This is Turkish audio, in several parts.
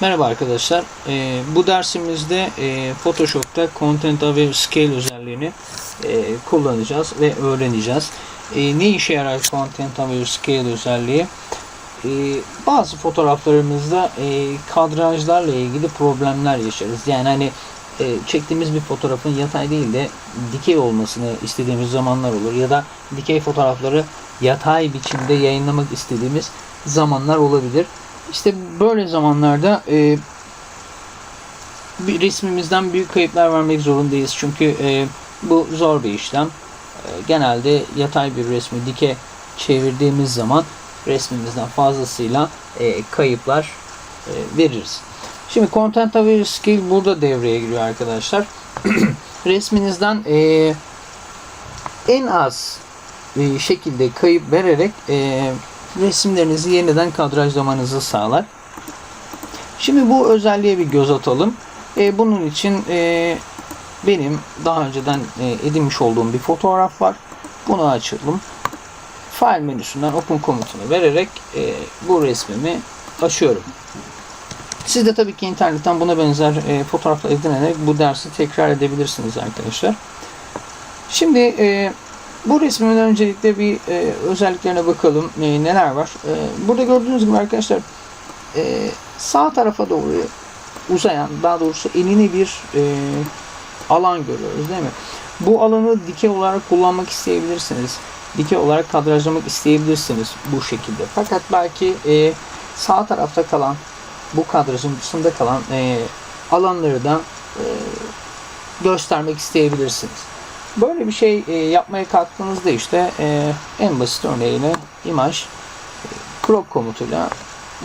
Merhaba arkadaşlar. Ee, bu dersimizde e, Photoshop'ta Content Aware Scale özelliğini e, kullanacağız ve öğreneceğiz. E, ne işe yarar Content Aware Scale özelliği? E, bazı fotoğraflarımızda e, kadrajlarla ilgili problemler yaşarız. Yani hani e, çektiğimiz bir fotoğrafın yatay değil de dikey olmasını istediğimiz zamanlar olur ya da dikey fotoğrafları yatay biçimde yayınlamak istediğimiz zamanlar olabilir. İşte böyle zamanlarda e, bir resmimizden büyük kayıplar vermek zorundayız. Çünkü e, bu zor bir işlem. E, genelde yatay bir resmi dike çevirdiğimiz zaman resmimizden fazlasıyla e, kayıplar e, veririz. Şimdi Content Aware Skill burada devreye giriyor arkadaşlar. Resminizden e, en az e, şekilde kayıp vererek e, resimlerinizi yeniden kadrajlamanızı sağlar. Şimdi bu özelliğe bir göz atalım. E, bunun için e, benim daha önceden e, edinmiş olduğum bir fotoğraf var. Bunu açalım. File menüsünden Open komutunu vererek bu resmimi açıyorum. Siz de tabii ki internetten buna benzer fotoğraflar edinerek bu dersi tekrar edebilirsiniz arkadaşlar. Şimdi e, bu resmin öncelikle bir e, özelliklerine bakalım. E, neler var? E, burada gördüğünüz gibi arkadaşlar e, sağ tarafa doğru uzayan, daha doğrusu enine bir e, alan görüyoruz değil mi? Bu alanı dikey olarak kullanmak isteyebilirsiniz. Dikey olarak kadrajlamak isteyebilirsiniz bu şekilde. Fakat belki e, sağ tarafta kalan, bu kadrajın dışında kalan e, alanları da e, göstermek isteyebilirsiniz. Böyle bir şey e, yapmaya kalktığınızda işte e, en basit örneğiyle imaj e, crop komutuyla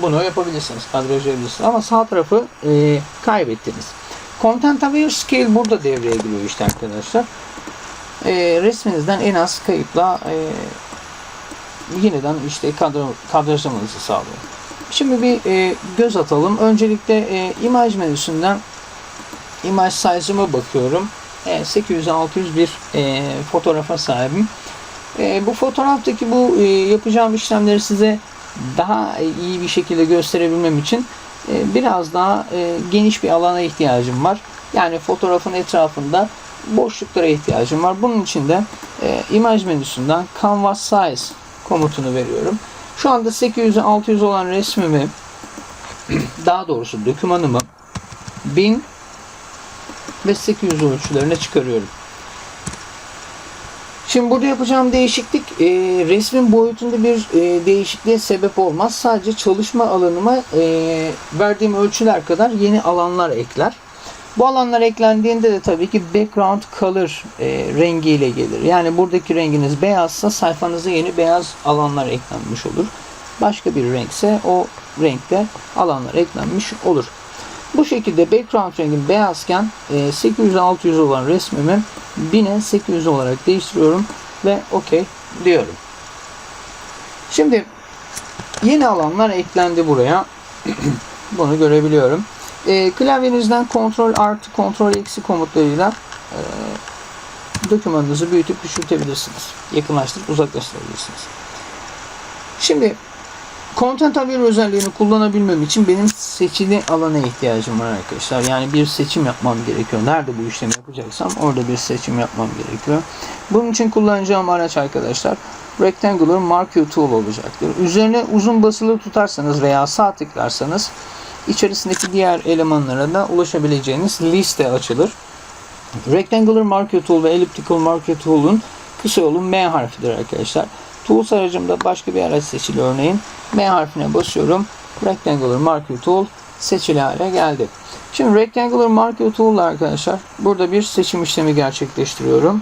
bunu yapabilirsiniz, kadrajlayabilirsiniz. Ama sağ tarafı e, kaybettiniz. Content Aware Scale burada devreye giriyor işte arkadaşlar. E, resminizden en az kayıpla e, yeniden işte kadro, kadrajlamanızı sağlıyor. Şimdi bir e, göz atalım. Öncelikle e, imaj menüsünden imaj size'ıma bakıyorum. E, 800-600 bir e, fotoğrafa sahibim. E, bu fotoğraftaki bu e, yapacağım işlemleri size daha iyi bir şekilde gösterebilmem için e, biraz daha geniş bir alana ihtiyacım var. Yani fotoğrafın etrafında boşluklara ihtiyacım var. Bunun için de imaj menüsünden Canvas Size komutunu veriyorum. Şu anda 800'e 600 olan resmimi daha doğrusu dokümanımı 1000 ve 800 ölçülerine çıkarıyorum. Şimdi burada yapacağım değişiklik e, resmin boyutunda bir e, değişikliğe sebep olmaz. Sadece çalışma alanıma e, verdiğim ölçüler kadar yeni alanlar ekler. Bu alanlar eklendiğinde de tabii ki background color e, rengiyle gelir. Yani buradaki renginiz beyazsa sayfanıza yeni beyaz alanlar eklenmiş olur. Başka bir renkse o renkte alanlar eklenmiş olur. Bu şekilde background rengim beyazken 800-600 olan resmimi 1000'e 800 olarak değiştiriyorum ve OK diyorum. Şimdi yeni alanlar eklendi buraya. Bunu görebiliyorum. E, klavyenizden Ctrl artı Ctrl eksi komutlarıyla e, dokümanınızı büyütüp küçültebilirsiniz. Yakınlaştırıp uzaklaştırabilirsiniz. Şimdi Content Aware özelliğini kullanabilmem için benim seçili alana ihtiyacım var arkadaşlar. Yani bir seçim yapmam gerekiyor. Nerede bu işlemi yapacaksam orada bir seçim yapmam gerekiyor. Bunun için kullanacağım araç arkadaşlar Rectangular Marquee Tool olacaktır. Üzerine uzun basılı tutarsanız veya sağ tıklarsanız içerisindeki diğer elemanlara da ulaşabileceğiniz liste açılır. Rectangular Marquee Tool ve Elliptical Marquee Tool'un kısa yolu M harfidir arkadaşlar. Tools aracımda başka bir araç seçili örneğin. M harfine basıyorum. Rectangular Marquee Tool seçili hale geldi. Şimdi Rectangular Marquee Tool arkadaşlar burada bir seçim işlemi gerçekleştiriyorum.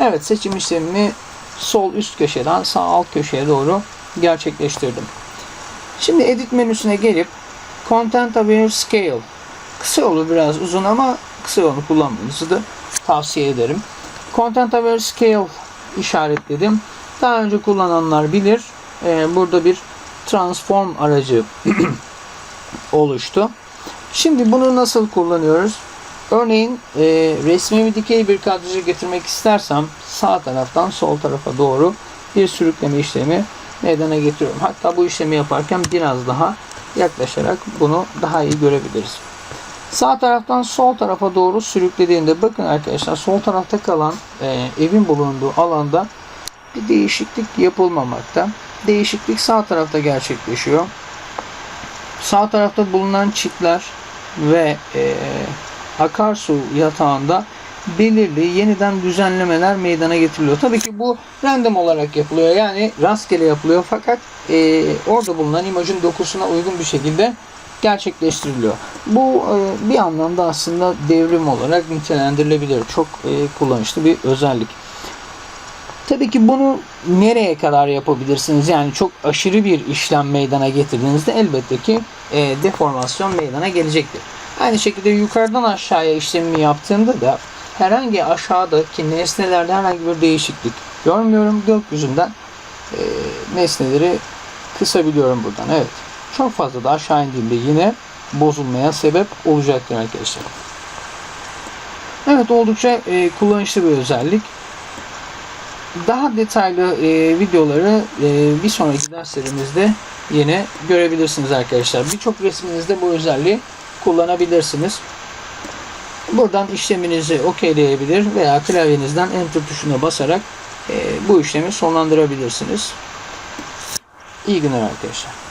Evet seçim işlemimi sol üst köşeden sağ alt köşeye doğru gerçekleştirdim. Şimdi edit menüsüne gelip Content Aware Scale kısa yolu biraz uzun ama kısa yolunu kullanmanızı da tavsiye ederim. Content Aware Scale işaretledim. Daha önce kullananlar bilir. Ee, burada bir transform aracı oluştu. Şimdi bunu nasıl kullanıyoruz? Örneğin e, resmimi dikey bir kadraja getirmek istersem sağ taraftan sol tarafa doğru bir sürükleme işlemi meydana getiriyorum. Hatta bu işlemi yaparken biraz daha yaklaşarak bunu daha iyi görebiliriz. Sağ taraftan sol tarafa doğru sürüklediğinde bakın arkadaşlar sol tarafta kalan e, evin bulunduğu alanda bir değişiklik yapılmamakta. Değişiklik sağ tarafta gerçekleşiyor. Sağ tarafta bulunan çitler ve e, akarsu yatağında belirli yeniden düzenlemeler meydana getiriliyor. Tabii ki bu random olarak yapılıyor. Yani rastgele yapılıyor fakat e, orada bulunan imajın dokusuna uygun bir şekilde gerçekleştiriliyor. Bu e, bir anlamda aslında devrim olarak nitelendirilebilir. Çok e, kullanışlı bir özellik. Tabii ki bunu nereye kadar yapabilirsiniz? Yani çok aşırı bir işlem meydana getirdiğinizde elbette ki e, deformasyon meydana gelecektir. Aynı şekilde yukarıdan aşağıya işlemimi yaptığımda da herhangi aşağıdaki nesnelerde herhangi bir değişiklik görmüyorum. Gökyüzünden e, nesneleri kısabiliyorum buradan. Evet. Çok fazla da aşağı indiğimde yine bozulmaya sebep olacaktır arkadaşlar. Evet oldukça e, kullanışlı bir özellik. Daha detaylı e, videoları e, bir sonraki derslerimizde yine görebilirsiniz arkadaşlar. Birçok resminizde bu özelliği kullanabilirsiniz. Buradan işleminizi okeyleyebilir veya klavyenizden enter tuşuna basarak e, bu işlemi sonlandırabilirsiniz. İyi günler arkadaşlar.